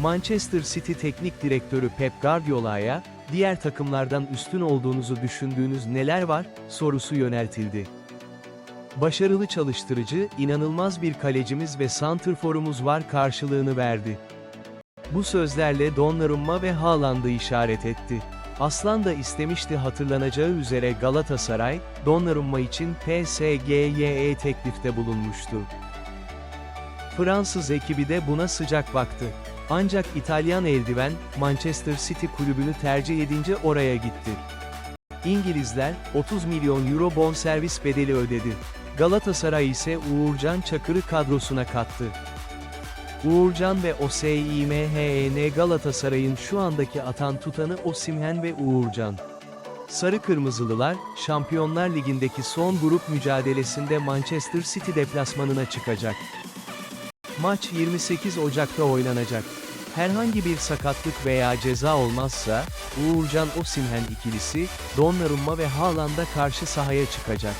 Manchester City Teknik Direktörü Pep Guardiola'ya, diğer takımlardan üstün olduğunuzu düşündüğünüz neler var, sorusu yöneltildi. Başarılı çalıştırıcı, inanılmaz bir kalecimiz ve santrforumuz var karşılığını verdi. Bu sözlerle Donnarumma ve Haaland'ı işaret etti. Aslan da istemişti hatırlanacağı üzere Galatasaray, Donnarumma için PSG'ye teklifte bulunmuştu. Fransız ekibi de buna sıcak baktı. Ancak İtalyan eldiven, Manchester City kulübünü tercih edince oraya gitti. İngilizler, 30 milyon euro bonservis bedeli ödedi. Galatasaray ise Uğurcan Çakır'ı kadrosuna kattı. Uğurcan ve OSİMHEN Galatasaray'ın şu andaki atan tutanı Osimhen ve Uğurcan. Sarı Kırmızılılar, Şampiyonlar Ligi'ndeki son grup mücadelesinde Manchester City deplasmanına çıkacak. Maç 28 Ocak'ta oynanacak. Herhangi bir sakatlık veya ceza olmazsa, Uğurcan Osimhen ikilisi, Donnarumma ve Haaland'a karşı sahaya çıkacak.